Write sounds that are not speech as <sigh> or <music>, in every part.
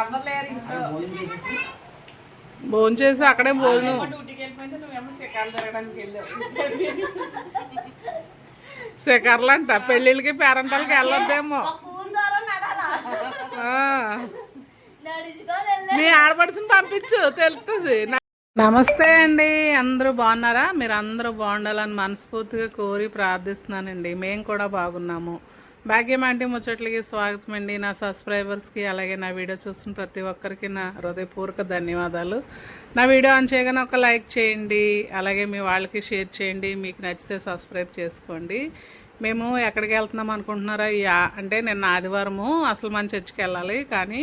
ఎవరు లేరు ఇంట్లో. భోజనం చేసి అక్కడే భోజనం. శిఖర్లంట పెళ్ళిళ్ళకి పేరంటాలకి వెళ్ళొద్దేమో. మీ ఆడపడుచుని పంపించు తెలుస్తుంది నమస్తే అండి అందరూ బాగున్నారా? మీరు అందరూ బాగుండాలని మనస్ఫూర్తిగా కోరి ప్రార్థిస్తున్నానండి. మేము కూడా బాగున్నాము. భాగ్యం ఆంటీ ముచ్చట్లకి స్వాగతం అండి. నా సబ్స్క్రైబర్స్కి అలాగే నా వీడియో చూస్తున్న ప్రతి ఒక్కరికి నా హృదయపూర్వక ధన్యవాదాలు. నా వీడియో ఆన్ చేయగానే ఒక లైక్ చేయండి అలాగే మీ వాళ్ళకి షేర్ చేయండి మీకు నచ్చితే సబ్స్క్రైబ్ చేసుకోండి. మేము ఎక్కడికి వెళ్తున్నాం అనుకుంటున్నారా? అంటే నిన్న ఆదివారము అసలు మన చర్చికి వెళ్ళాలి కానీ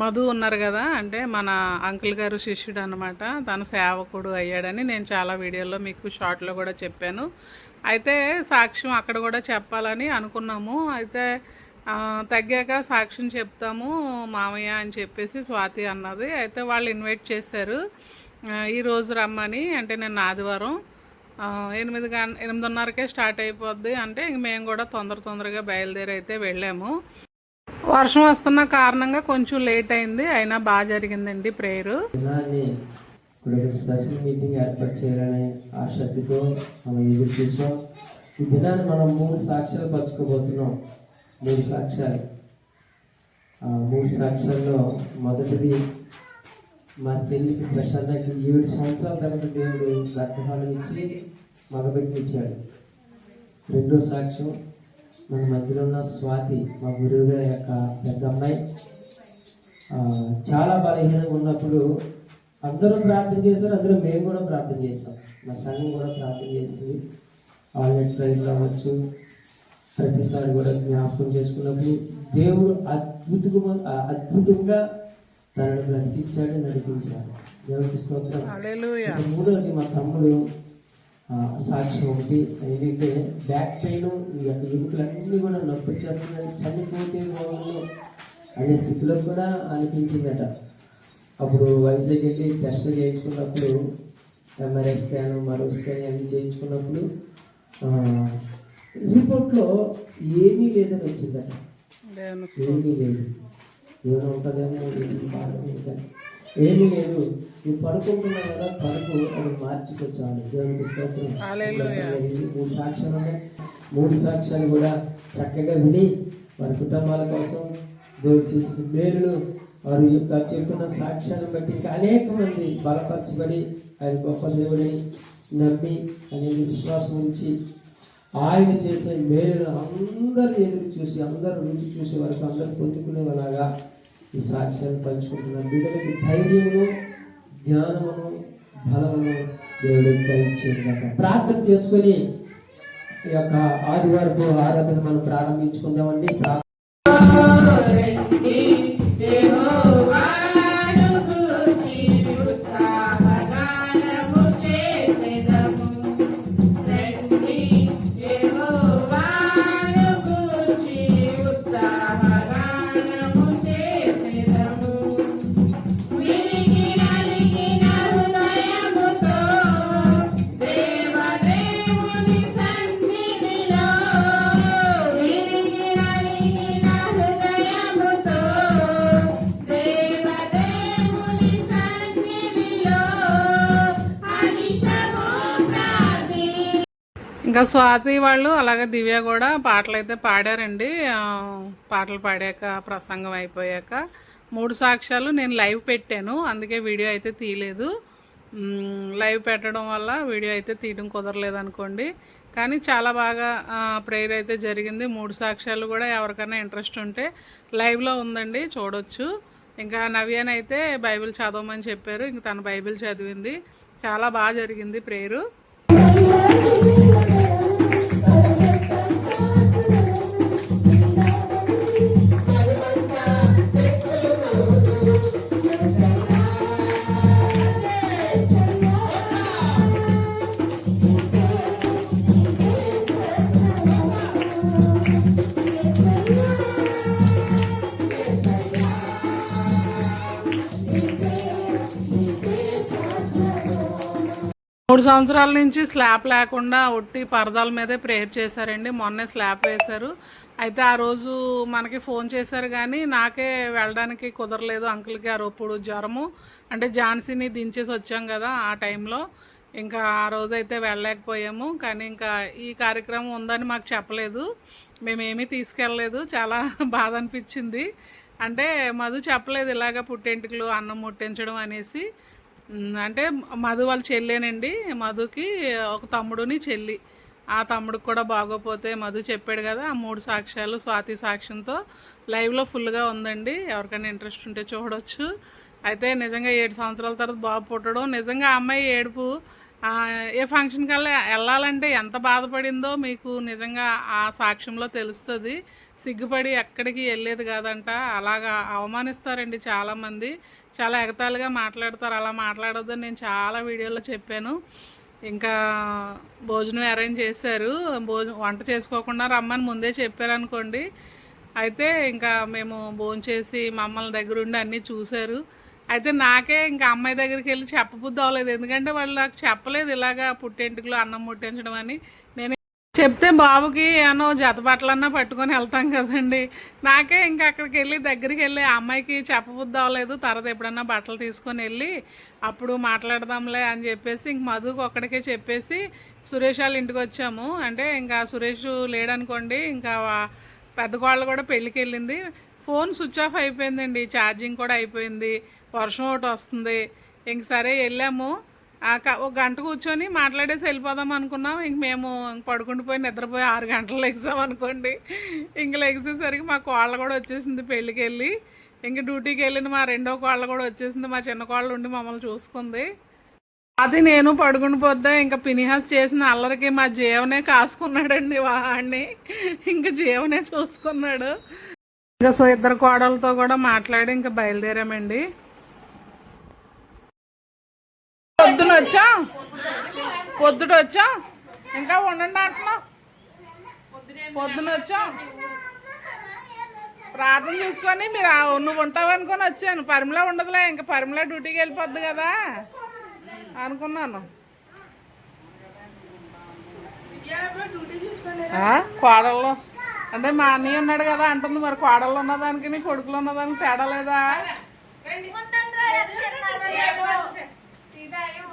మధు ఉన్నారు కదా అంటే మన అంకుల్ గారు శిష్యుడు అనమాట తన సేవకుడు అయ్యాడని నేను చాలా వీడియోలో మీకు షార్ట్లో కూడా చెప్పాను. అయితే సాక్ష్యం అక్కడ కూడా చెప్పాలని అనుకున్నాము. అయితే తగ్గాక సాక్ష్యం చెప్తాము మామయ్య అని చెప్పేసి స్వాతి అన్నది. అయితే వాళ్ళు ఇన్వైట్ చేశారు. ఈరోజు రమ్మని అంటే నేను ఆదివారం. ఎనిమిది గంట ఎనిమిదిన్నరకే స్టార్ట్ అయిపోద్ది అంటే ఇంక మేము కూడా తొందర తొందరగా బయలుదేరి అయితే వెళ్ళాము. వర్షం వస్తున్న కారణంగా కొంచెం లేట్ అయింది అయినా బాగా జరిగిందండి ప్రేయరు. ఇప్పుడు ఒక స్పెషల్ మీటింగ్ ఏర్పాటు చేయాలనే ఆశక్తితో మనం ఎదురు చూసాం. ఈ దినాన్ని మనం మూడు సాక్ష్యాలు పంచుకోబోతున్నాం. మూడు సాక్ష్యాలు. ఆ మూడు సాక్ష్యాల్లో మొదటిది మా చెల్లి ప్రశాంతకి ఏడు సంవత్సరాల తర్వాత దేవుడు గర్భఫలం ఇచ్చి మగబెట్టించాడు రెండో సాక్ష్యం మన మధ్యలో ఉన్న స్వాతి మా గురువు గారి యొక్క పెద్ద అమ్మాయి చాలా బలహీనంగా ఉన్నప్పుడు అందరూ ప్రార్థన చేశారు అందులో మేము కూడా ప్రార్థన చేసాం మా సంఘం కూడా ప్రార్థన చేసింది. ఆల్రెడీ ట్రైన్ రావచ్చు ప్రతిసారి కూడా జ్ఞాపకం చేసుకున్నప్పుడు దేవుడు అద్భుతంగా అద్భుతంగా తనను బ్రతికించాడు నడిపించాడు. దేవుడికి స్తోత్రం. మూడోది మా తమ్ముడు సాక్ష్యం ఒకటి ఏంటంటే బ్యాక్ పెయిన్ ఈ యొక్క ఎముకలన్నీ కూడా నొప్పి చేస్తున్నాయి చనిపోతే బాగుండు అనే స్థితిలో కూడా అనిపించిందట. అప్పుడు వైజాగ్ వెళ్ళి టెస్ట్లు చేయించుకున్నప్పుడు ఎంఆర్ఐ స్కాన్ మరో స్కాన్ అన్ని చేయించుకున్నప్పుడు రిపోర్ట్లో ఏమీ లేదని వచ్చిందట. ఏమీ లేదు. ఏమైనా ఉంటుందేమో. ఏమీ లేదు. నువ్వు పడుకుంటున్నావు కదా పడుకు అది మార్చుకొచ్చాను. దేవునికి స్తోత్రం. మూడు సాక్ష్యాలు మూడు సాక్ష్యాలు కూడా చక్కగా విని వారి కుటుంబాల కోసం దేవుడు చేసిన మేలులు వారి యొక్క చెప్తున్న సాక్ష్యాలను బట్టి ఇంకా అనేక మంది బలపరచబడి ఆయన గొప్ప దేవుడిని నమ్మి ఆయన విశ్వాసం ఉంచి ఆయన చేసే మేలును అందరూ ఎదురు చూసి అందరూ రుచి చూసే వరకు అందరూ పొందుకునేలాగా ఈ సాక్ష్యాన్ని పంచుకుంటున్నారు. బిడ్డలకి ధైర్యమును జ్ఞానమును బలమును దేవుడు దయచేయగాక. ప్రార్థన చేసుకొని ఈ యొక్క ఆదివారపు ఆరాధన మనం ప్రారంభించుకుందామండి. ఇంకా స్వాతి వాళ్ళు అలాగే దివ్య కూడా పాటలు అయితే పాడారండి పాటలు పాడాక ప్రసంగం అయిపోయాక. మూడు సాక్ష్యాలు నేను లైవ్ పెట్టాను అందుకే వీడియో అయితే తీయలేదు. లైవ్ పెట్టడం వల్ల వీడియో అయితే తీయడం కుదరలేదు అనుకోండి కానీ చాలా బాగా ప్రేయర్ అయితే జరిగింది. మూడు సాక్ష్యాలు కూడా ఎవరికైనా ఇంట్రెస్ట్ ఉంటే లైవ్లో ఉందండి చూడొచ్చు. ఇంకా నవ్యాన్ అయితే బైబిల్ చదవమని చెప్పారు ఇంక తన బైబిల్ చదివింది. చాలా బాగా జరిగింది ప్రేయరు. మూడు సంవత్సరాల నుంచి స్లాబ్ లేకుండా ఒట్టి పరదాల మీదే ప్రేయర్ చేశారండి. మొన్నే స్లాబ్ వేశారు. అయితే ఆ రోజు మనకి ఫోన్ చేశారు కానీ నాకే వెళ్ళడానికి కుదరలేదు. అంకుల్కి ఆ రొప్పుడు జ్వరము. అంటే ఝాన్సీని దించేసి వచ్చాం కదా ఆ టైంలో. ఇంకా ఆ రోజు అయితే వెళ్ళలేకపోయాము. కానీ ఇంకా ఈ కార్యక్రమం ఉందని మాకు చెప్పలేదు. మేమేమీ తీసుకెళ్ళలేదు. చాలా <laughs> బాధ అనిపించింది. అంటే మధు చెప్పలేదు ఇలాగ పుట్టెంటుకలు అన్నం ముట్టించడం అనేసి. అంటే మధు వాళ్ళ చెల్లేనండి. మధుకి ఒక తమ్ముడుని చెల్లి. ఆ తమ్ముడికి కూడా బాగోపోతే మధు చెప్పాడు కదా ఆ మూడు సాక్ష్యాలు స్వాతి సాక్ష్యంతో లైవ్లో ఫుల్గా ఉందండి. ఎవరికైనా ఇంట్రెస్ట్ ఉంటే చూడవచ్చు అయితే నిజంగా ఏడు సంవత్సరాల తర్వాత బాబు పుట్టడం నిజంగా ఆ అమ్మాయి ఏడుపు ఏ ఫంక్షన్ కల్లా వెళ్ళాలంటే ఎంత బాధపడిందో మీకు నిజంగా ఆ సాక్ష్యంలో తెలుస్తుంది. సిగ్గుపడి ఎక్కడికి వెళ్ళేది కాదంట. అలాగా అవమానిస్తారండి చాలామంది. చాలా ఎగతాళిగా మాట్లాడతారు. అలా మాట్లాడొద్దని నేను చాలా వీడియోలో చెప్పాను. ఇంకా భోజనం అరేంజ్ చేశారు. భోజనం వంట చేసుకోకుండా రమ్మని ముందే చెప్పారనుకోండి. అయితే ఇంకా మేము భోజనం చేసి మమ్మల్ని దగ్గరుండి అన్నీ చూశారు. అయితే నాకే ఇంకా అమ్మాయి దగ్గరికి వెళ్ళి చెప్పబుద్ధి అవ్వలేదు. ఎందుకంటే వాళ్ళు నాకు చెప్పలేదు ఇలాగా పుట్టెంటుకలు అన్నం ముట్టించడం అని. నేను చెప్తే బాబుకి ఏమో జతబట్టలన్నా పట్టుకొని వెళ్తాం కదండి. నాకే ఇంకా అక్కడికి వెళ్ళి దగ్గరికి వెళ్ళి ఆ అమ్మాయికి చెప్పబుద్ధి అవ్వలేదు తర్వాత ఎప్పుడన్నా బట్టలు తీసుకొని వెళ్ళి అప్పుడు మాట్లాడదాంలే అని చెప్పేసి ఇంక మధుకు ఒక్కడికే చెప్పేసి సురేష్ వాళ్ళ ఇంటికి వచ్చాము. అంటే ఇంకా సురేష్ లేడనుకోండి ఇంకా వా- పెద్ద కోళ్ళు కూడా పెళ్ళికి వెళ్ళింది. ఫోన్ స్విచ్ ఆఫ్ అయిపోయిందండి. ఛార్జింగ్ కూడా అయిపోయింది. వర్షం ఒకటి వస్తుంది. ఇంక సరే వెళ్ళాము. ఒక గంట కూర్చొని మాట్లాడేసి వెళ్ళిపోదాం అనుకున్నాం. ఇంక మేము పడుకుండిపోయి నిద్రపోయి ఆరు గంటలు లెగ్సాం అనుకోండి. ఇంక లెగ్సేసరికి మా కోళ్ళ కూడా వచ్చేసింది పెళ్ళికి వెళ్ళి ఇంక డ్యూటీకి వెళ్ళిన మా రెండో కోళ్ళ కూడా వచ్చేసింది. మా చిన్న కోళ్ళు ఉండి మమ్మల్ని చూసుకుంది. అది నేను పడుకుని పోతే ఇంకా పినిహాస్ చేసిన అల్లరికి మా జీవనే కాసుకున్నాడండి వాడిని ఇంకా జీవనే చూసుకున్నాడు. ఇంకా సో ఇద్దరు కోడలతో కూడా మాట్లాడి ఇంకా బయలుదేరామండి. పొద్దున వచ్చా? పొద్దుట వచ్చా? ఇంకా ఉండండి అంటున్నా. పొద్దున వచ్చా? ప్రార్థన చూసుకొని మీరు నువ్వు ఉంటావు అనుకొని వచ్చాను. పరిమళ ఉండదులే ఇంకా పరిమళ డ్యూటీకి వెళ్ళిపోద్ది కదా అనుకున్నాను. కోడల్లో అంటే మా అన్నయ్య ఉన్నాడు కదా అంటుంది మరి కోడళ్ళు ఉన్నదానికి కొడుకులు ఉన్నదానికి తేడా లేదా ఉండండిరా, ఎంత తిన్నారో ఏమో. చెల్లి లేరా? లేరా?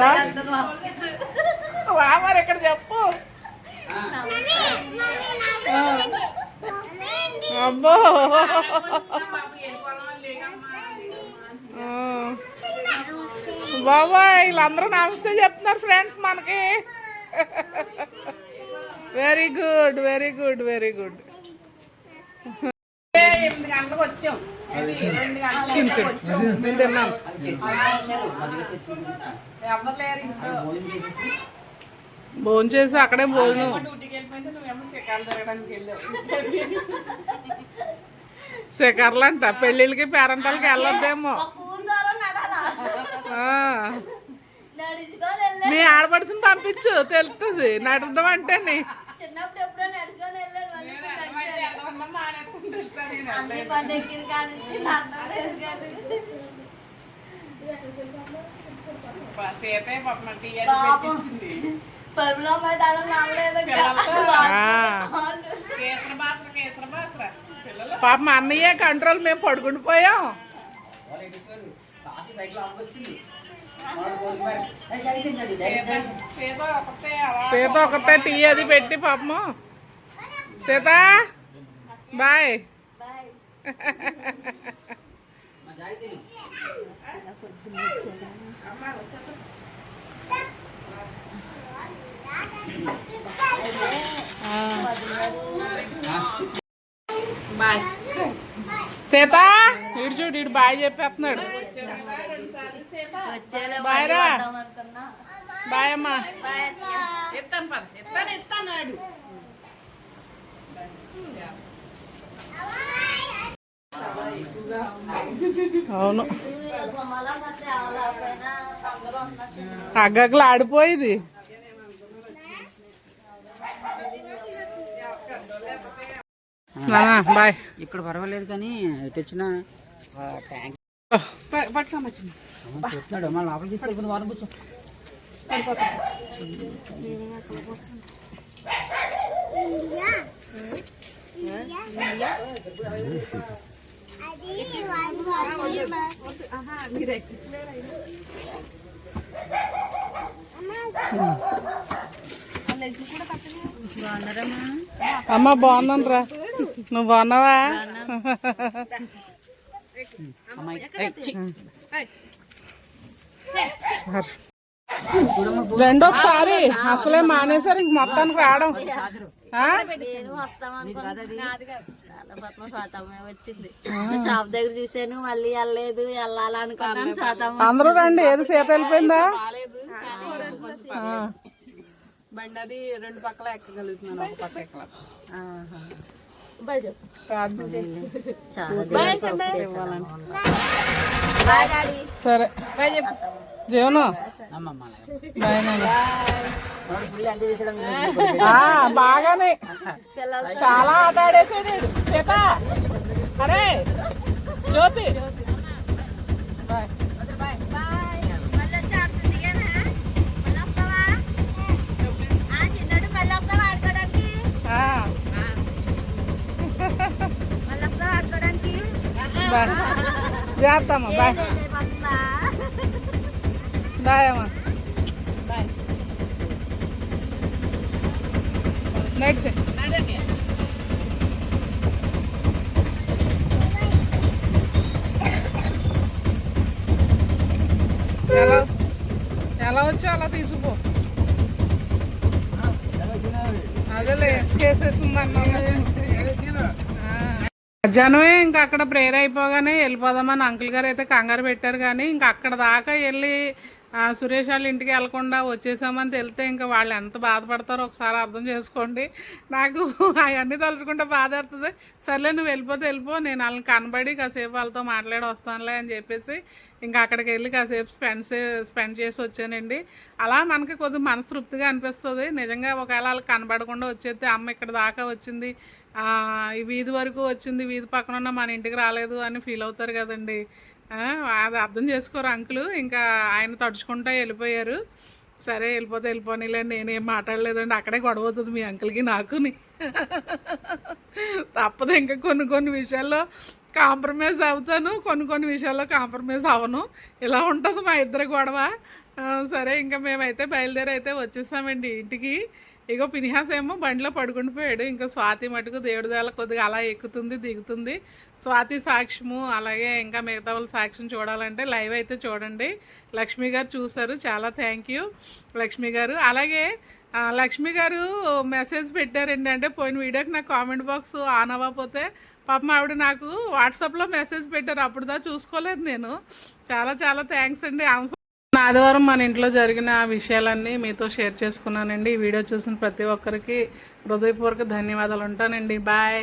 రాలేదు, రా మరి ఇక్కడ చెప్పు అబ్బో ఆ. బాబాయ్ వీళ్ళందరూ నమస్తే చెప్తున్నారు ఫ్రెండ్స్ మనకి very good very good very good ఎనిమిది గంటలకు వచ్చాం. రెండు గంటలకు వచ్చాం. మేము తిన్నాం ఎవరు లేరు ఇంట్లో భోజనం చేసి అక్కడే భోజనం. శిఖర్లు అంట పెళ్ళిళ్ళకి పేరంటాలకి వెళ్ళొద్దేమో. మీ ఆడపడుచుని పంపించు. తెలుస్తుంది నడడం అంటేనే. చిన్నప్పుడు ఎప్పుడో నడుచుకొని వెళ్ళాను అన్ని కానీ పాపం టీ అది పాపం పెట్టించింది. పరుపులో పోయి దాని నమ్మలేదు కేసర బాసర కేసర బాసర. పిల్లలు. పాప మా అన్నయ్య కంట్రోల్ మేము పడుకుని పోయాం సీత ఒకటే అలా సీత ఒకటే టీ అది పెట్టి పాపము సీత బాయ్ బాయ్ సీత? ఇడు చూడు ఇడు బాయ్ చెప్పేస్తున్నాడు. రెండు సార్లు సేపు వచ్చేలే బాయ్ అమ్మా. ఎత్తాను పద. ఎత్తాను ఎత్తాను ఆడు. అవును. అగ్గట్లు ఆడిపోయింది. బాయ్. ఇక్కడ పర్వాలేదు కానీ ఎటు వచ్చినా ట్యాంక్ పట్టుకోమచ్చింది మళ్ళీ లోపల తీసుకెళ్ళిపోయింది వారం కూర్చో. అమ్మ బాగున్నాను రా. నువ్వు బాగున్నావా? అమ్మాయి ఏయ్, ఛీ. రెండు ఒకసారి అసలే మానేశారు ఇంక మొత్తానికి రావడం. షాప్ దగ్గర చూసాను మళ్ళీ వెళ్ళలేదు. వెళ్ళాలనుకున్నాను అందరూ రండి ఏది సీత వెళ్ళిపోయిందా. బండి అది రెండు పక్కల ఎక్కగలుగుతున్నాను ఒక పక్క ఎక్కల. సరే. బాగానే. చాలా ఆట ఆడేసేది సీత. అరే జ్యోతి బాయ్ బాయ్ మళ్ళీ వచ్చేస్తుంది దిగానా మళ్ళీ వస్తావా ఆ చిన్నోడు మళ్ళీ వస్తావా ఆడుకోవడానికి ఆ, మళ్ళీ వస్తావా ఆడుకోవడానికి బాయ్. జాగ్రత్త అమ్మ బాయ్. బాయ్ అమ్మ. బాయ్. నడిచి. ఎలా ఎలా వచ్చో అలా తీసుకుపో. అదేలే ఎస్కేసేసిందన్నా మధ్యాహ్నమే ఇంకా అక్కడ ప్రేయర్ అయిపోగానే వెళ్ళిపోదామని అంకుల్ గారు అయితే కంగారు పెట్టారు కానీ ఇంకా అక్కడ దాకా వెళ్ళి సురేష్ వాళ్ళ ఇంటికి వెళ్ళకుండా వచ్చేసామని తెలితే ఇంకా వాళ్ళు ఎంత బాధపడతారో ఒకసారి అర్థం చేసుకోండి. నాకు అవన్నీ తలుచుకుంటే బాధ సర్లే నువ్వు వెళ్ళిపోతే వెళ్ళిపో నేను వాళ్ళని కనబడి కాసేపు వాళ్ళతో మాట్లాడి వస్తానులే అని చెప్పేసి ఇంకా అక్కడికి వెళ్ళి కాసేపు స్పెండ్ స్పెండ్ చేసి వచ్చానండి. అలా మనకి కొద్దిగా మనస్తృప్తిగా అనిపిస్తుంది. నిజంగా ఒకవేళ వాళ్ళకి కనబడకుండా వచ్చేస్తే అమ్మ ఇక్కడ దాకా వచ్చింది. వీధి వరకు వచ్చింది వీధి పక్కన ఉన్న మన ఇంటికి రాలేదు అని ఫీల్ అవుతారు కదండి. అది అర్థం చేసుకోరు అంకులు. ఇంకా ఆయన తడుచుకుంటా వెళ్ళిపోయారు. సరే వెళ్ళిపోతే వెళ్ళిపోనీలే నేనేం మాట్లాడలేదండి. అక్కడే గొడవ అవుతుంది మీ అంకుల్కి నాకుని. తప్పదు ఇంకా కొన్ని కొన్ని విషయాల్లో కాంప్రమైజ్ అవుతాను కొన్ని కొన్ని విషయాల్లో కాంప్రమైజ్ అవ్వను. ఇలా ఉంటుంది మా ఇద్దరు గొడవ. సరే ఇంకా మేమైతే బయలుదేరి అయితే వచ్చేసామండి ఇంటికి. ఇగో పినిహాస్ ఏమో బండిలో పడుకుండిపోయాడు. ఇంకా స్వాతి మటుకు దేవుడి దేల కొద్దిగా అలా ఎక్కుతుంది దిగుతుంది. స్వాతి సాక్ష్యము అలాగే ఇంకా మిగతా వాళ్ళ సాక్ష్యం చూడాలంటే లైవ్ అయితే చూడండి. లక్ష్మి గారు చూశారు చాలా థ్యాంక్ యూ. లక్ష్మి గారు అలాగే లక్ష్మి గారు మెసేజ్ పెట్టారండి. అంటే పోయిన వీడియోకి నాకు కామెంట్ బాక్స్ ఆన్ అవ్వకపోతే పాపం ఆవిడ నాకు వాట్సాప్లో మెసేజ్ పెట్టారు. అప్పుడు దా చూసుకోలేదు నేను. చాలా చాలా థ్యాంక్స్ అండి. అవసరం ఆదివారం మన ఇంట్లో జరిగిన విషయాలన్నీ మీతో షేర్ చేసుకున్నానండి. ఈ వీడియో చూసిన ప్రతి ఒక్కరికి హృదయపూర్వక ధన్యవాదాలు ఉంటానండి. బాయ్.